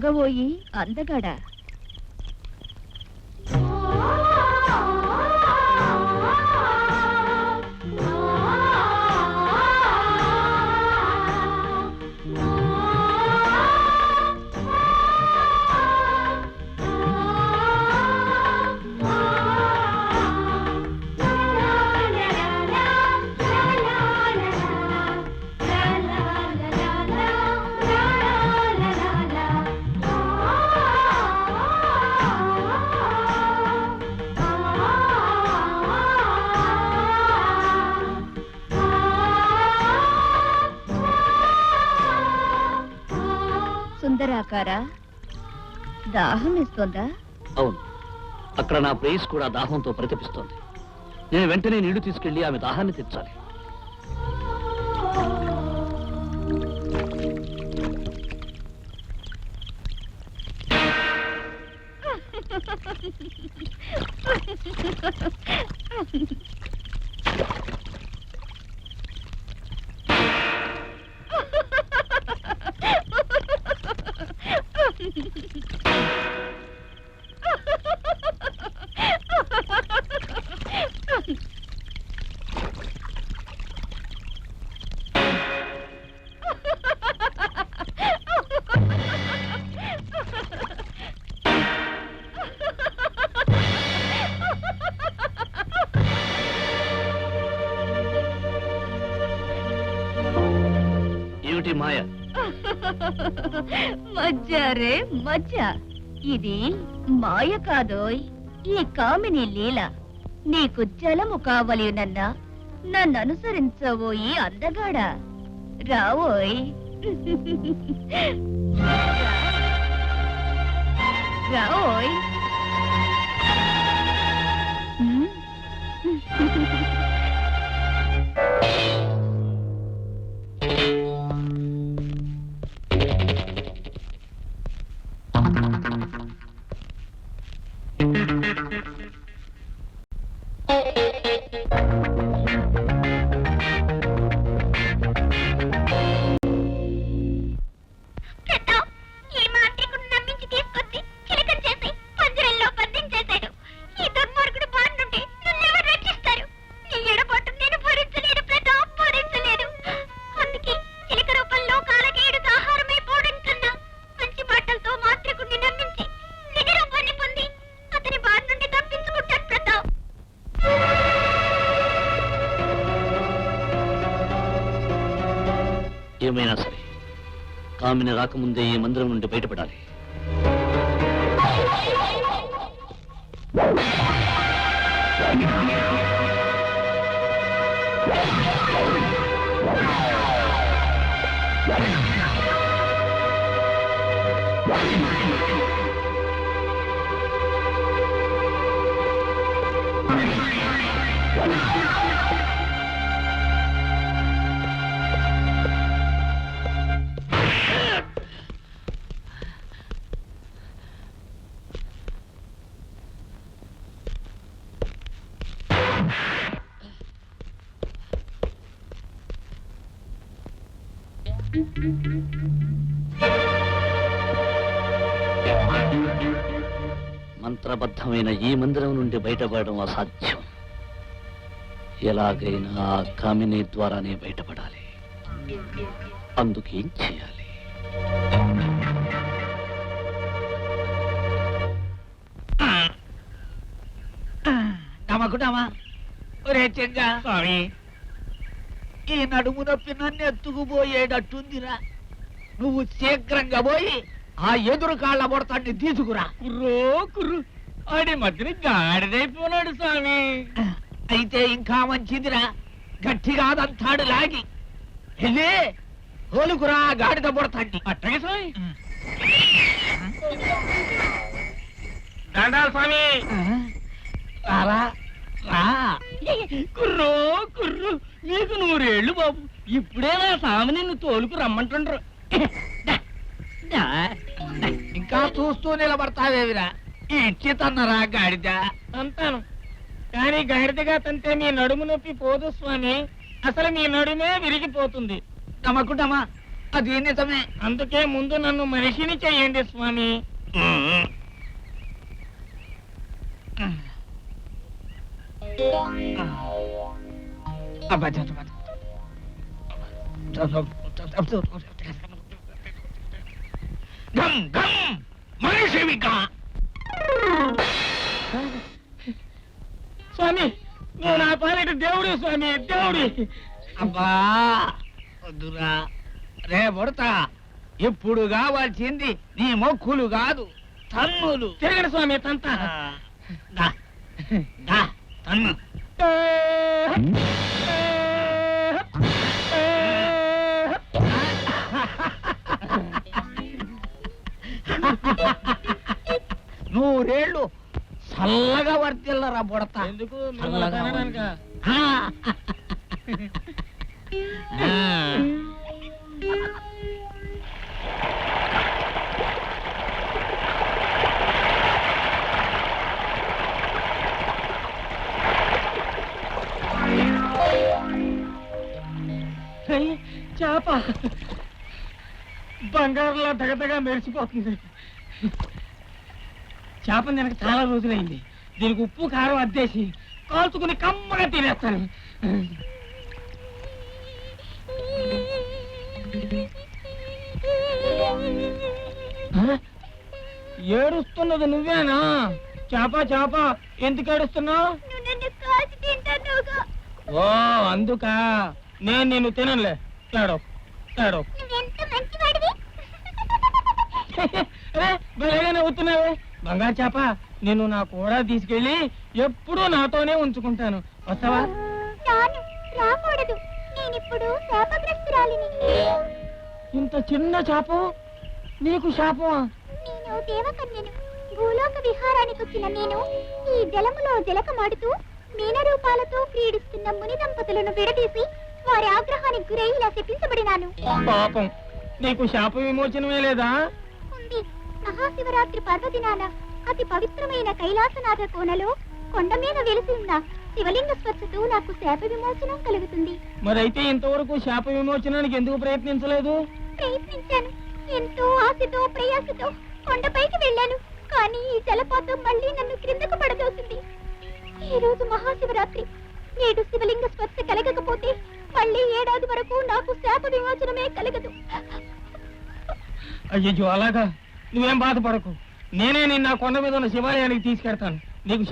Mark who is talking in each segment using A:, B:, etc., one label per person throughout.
A: ఆగబోయి అందగాడా? సుందరాకారా దాహం ఇస్తోందా?
B: అవును. అక్కడ నా ప్రేయస్ కూడా దాహంతో ప్రతిపిస్తోంది. నేను వెంటనే నీళ్ళు తీసుకెళ్ళి ఆమె దాహాన్ని తెచ్చాలి
A: మజ్జారే మజ్జా. ఇది మాయ కాదోయ్? ఈ కామిని లీల నీకు జలము కావలినన్నా నన్ను అనుసరించబోయి అందగాడా? రావోయ్. రావోయ్.
B: ఏమైనా సరే. కామిని రాకముందే ఈ మందిరం నుండి బయటపడాలి. మంత్రబద్ధమైన ఈ మందిరం నుండి బయటపడడం అసాధ్యం. ఎలాగైనా ఆ కామిని ద్వారానే బయటపడాలి. అందుకేం చేయాలి?
C: ఒరే చెంగా. స్వామి. ఈ నడుము నొప్పి నన్ను ఎత్తుకుపోయేటట్టుందిరా. నువ్వు శీఘ్రంగా పోయి ఆ ఎదురు కాళ్ళ బొడతాన్ని తీసుకురా.
D: కుర్రో కుర్రు. ఆడి మధ్యన గాడిదైపోనాడు స్వామి.
C: అయితే ఇంకా మంచిదిరా. గట్టిగా అదంతాడు లాగి. వెళ్ళి హోలుకురా గాడిద బొడతాండి.
D: అట్టగే స్వామి. దండాలు స్వామి.
C: రారా రా.
D: కుర్రో కుర్రు నీకు నూరేళ్ళు బాబు. ఇప్పుడే నా స్వామి నిన్ను తోలుకు రమ్మంటుండ్రు.
C: ఇంకా చూస్తూ నిలబడతావేవిరా. ఇచ్చి తన్నరా గాడిద
D: అంటాను కానీ గాడిదగా తంతే మీ నడుము నొప్పి పోదు స్వామి. అసలు మీ నడుమే విరిగిపోతుంది.
C: నమ్మకుంటామా అది నిజమే.
D: అందుకే ముందు నన్ను మనిషిని చెయ్యండి స్వామి.
C: అబ్బా, గమ్ గమ్ మనిషివిగా
D: స్వామి నువ్వు నా పాలిట దేవుడు స్వామి దేవుడి.
C: అబ్బా వద్దురా. రే బుడతా ఇప్పుడు కావాల్సింది నీ మొక్కులు కాదు తన్నులు.
D: తిరగడు స్వామి తంత.
C: దా, దా, తన్ను. నూరేళ్ళు చల్లగా వర్తిల్లరా బుడతా
D: ఎందుకు
C: చల్లగా
D: తినడానికా?
C: ఆ. ఆ.
D: చేప బంగారులా దగదగా మెరిసిపోతుంది చేప తినక చాలా రోజులైంది. దీనికి ఉప్పు కారం అద్దేసి కాల్చుకుని కమ్మగా తినేస్తాను? ఏడుస్తున్నది నువ్వేనా? చేప చేప ఎందుకు ఏడుస్తున్నావు? ఓ అందుకా నేను నిన్ను తినలే తేడో తేడో. నవ్వుతున్నావే బంగారు చేప నిన్ను నా కూడా తీసుకెళ్ళి ఎప్పుడూ నాతోనే ఉంచుకుంటాను. వస్తావా?
E: రాకూడదు. నేనిప్పుడు శాపగ్రస్తురాలిని.
D: ఇంత చిన్న చేప? నీకు శాపమా?
E: నేను దేవకన్యను భూలోక విహారానికి వచ్చిన నేను ఈ జలములో జలకమాడుతూ మీన రూపాలతో క్రీడిస్తున్న ముని దంపతులను విడదీసి వారి ఆగ్రహానికి గురై ఇలా శపించబడినాను.
D: పాపం. నీకు శాప విమోచనమే లేదా?
E: మహాశివరాత్రి పర్వదినాన అతి పవిత్రమైన కైలాసనాథ కోనలో కొండ మీద వెలిసి ఉన్న శివలింగ స్పర్శతో నాకు శాప విమోచనం కలుగుతుంది.
D: మరైతే ఇంతవరకు శాప విమోచనానికి ఎందుకు ప్రయత్నించలేదు?
E: ప్రయత్నించాను. ఎంతో ఆశతో ప్రయాసతో కొండపైకి వెళ్ళాను. కానీ ఈ జలపాతం మళ్ళీ నన్ను క్రిందకు పడదోసింది. ఈ రోజు మహాశివరాత్రి. నేడు శివలింగ స్పర్శ కలగకపోతే మళ్ళీ ఏడాది వరకు నాకు శాప విమోచనమే కలగదు.
D: అయ్యో అలాగా? నువ్వేం బాధపడకు. నేనే నిన్న కొండ మీద ఉన్న శివాలయానికి తీసుకెడతాను. నీకు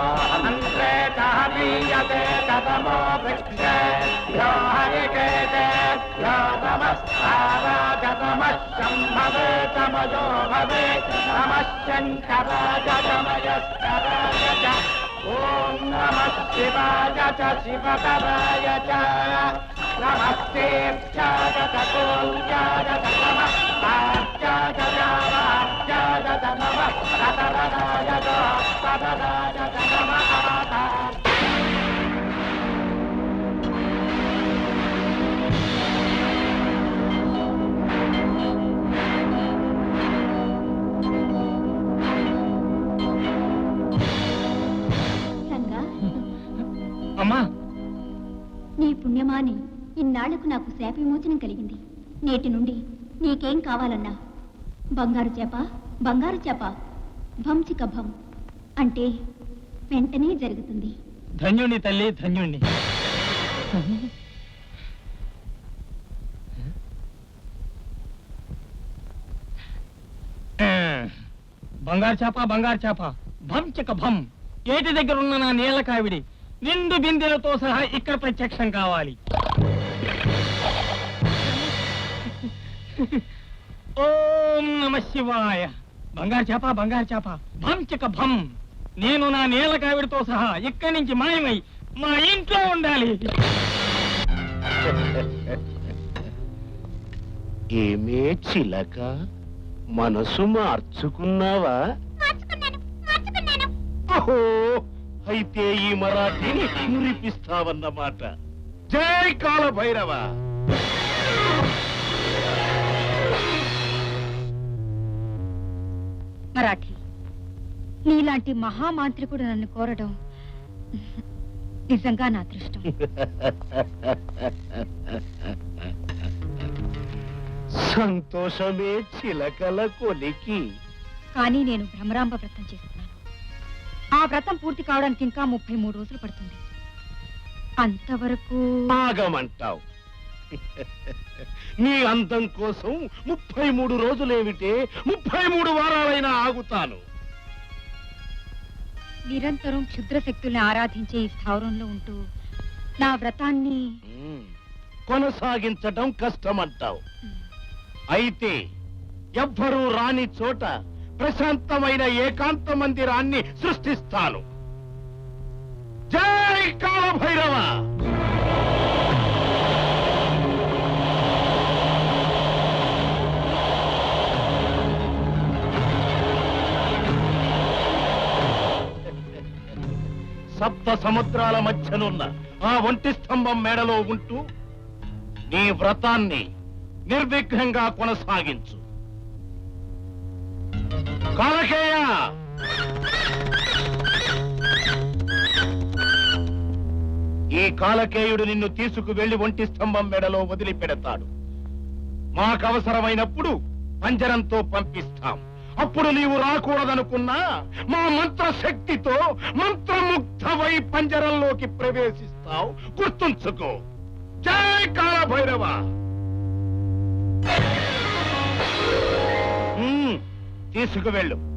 D: శాప విమోచన కలిగిస్తాను
C: ఓం నమ శివాయ చ శివతరాయ చ నమస్తే కోల్యాయ నమ ఆర్యాయ రామార్యాయ నమ రతరాయ పదరాయ నమ
A: పుణ్యమా అని ఇన్నాళ్ళకు నాకు శాప విమోచనం కలిగింది. నేటి నుండి నీకేం కావాలన్నా. బంగారు చేప బంగారు చేప భంచిక భం అంటే వెంటనే జరుగుతుంది.
D: ధన్యుణ్ణి తల్లి ధన్యుణ్ణి. బంగారు చేప బంగారు చేప భంచక భం ఏటి దగ్గర ఉన్న నా నీళ్ళ కావిడి? నిండు బిందెలతో సహా ఇక్కడ ప్రత్యక్షం కావాలి. ఓం నమ శివాయ. బంగారు చేప బంగారు చేప. భంచక భం. నేను నా నీళ్ళ కావిడితో సహా ఇక్కడి నుంచి మాయమై మా ఇంట్లో ఉండాలి.
F: ఏమే చిలక? మనసు మార్చుకున్నావా?
E: మార్చుకున్నాను మార్చుకున్నాను.
F: అహో! అయితే ఈ మరాఠీని మురిపిస్తావన్నమాట జై కాల భైరవ
G: మరాఠీ నీలాంటి మహామాంత్రికుడు నన్ను కోరడం నిజంగా నా అదృష్టం.
F: సంతోషమే చిలకల కొలికి.
G: కానీ నేను భ్రమరాంబ వ్రతం చేస్తున్నాను ఆ వ్రతం పూర్తి కావడానికి ఇంకా ముప్పై మూడు రోజులు పడుతుంది. అంతవరకు
F: ఆగమంటావు. నీ అందం కోసం ముప్పై మూడు రోజులేమిటే ముప్పై మూడు వారాలైనా ఆగుతాను.
G: నిరంతరం క్షుద్ర శక్తుల్ని ఆరాధించే ఈ స్థావరంలో ఉంటూ నా వ్రతాన్ని
F: ఉమ్, కొనసాగించటం కష్టమంటావు. అయితే ఎవ్వరూ రాని చోట ప్రశాంతమైన ఏకాంత మందిరాన్ని సృష్టిస్తాను. జై కాలభైరవ! సప్త సముద్రాల మధ్యనున్న ఆ ఒంటి స్తంభం మేడలో ఉంటూ నీ వ్రతాన్ని నిర్విఘ్నంగా కొనసాగించు. పాలకేయ ఈ కాలకేయుడు నిన్ను తీసుకు వెళ్ళి ఒంటి స్తంభం మెడలో వదిలిపెడతాడు. మాకవసరమైనప్పుడు పంజరంతో పంపిస్తాం. అప్పుడు నీవు రాకూడదనుకున్నా మా మంత్ర శక్తితో మంత్రముగ్ధవై పంజరంలోకి ప్రవేశిస్తావు. గుర్తుంచుకో. జై కాలభైరవ! తీసుకువెళ్ళు.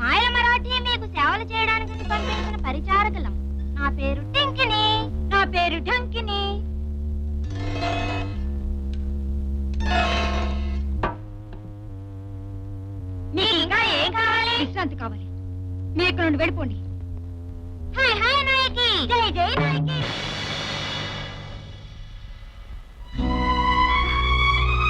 H: మాయల మరాఠీ మీకు సేవలు చేయడానికి పంపించిన పరిచారకులం. నా పేరు టింకిని నా పేరు ఢంకిని మీకు ఇంకా ఏం కావాలి?
G: విశ్రాంతి కావాలి. మీరు ఇక్కడ నుండి వెళ్ళిపోండి.
H: హాయ్ హాయ్ నాయకి. జై జై నాయకి.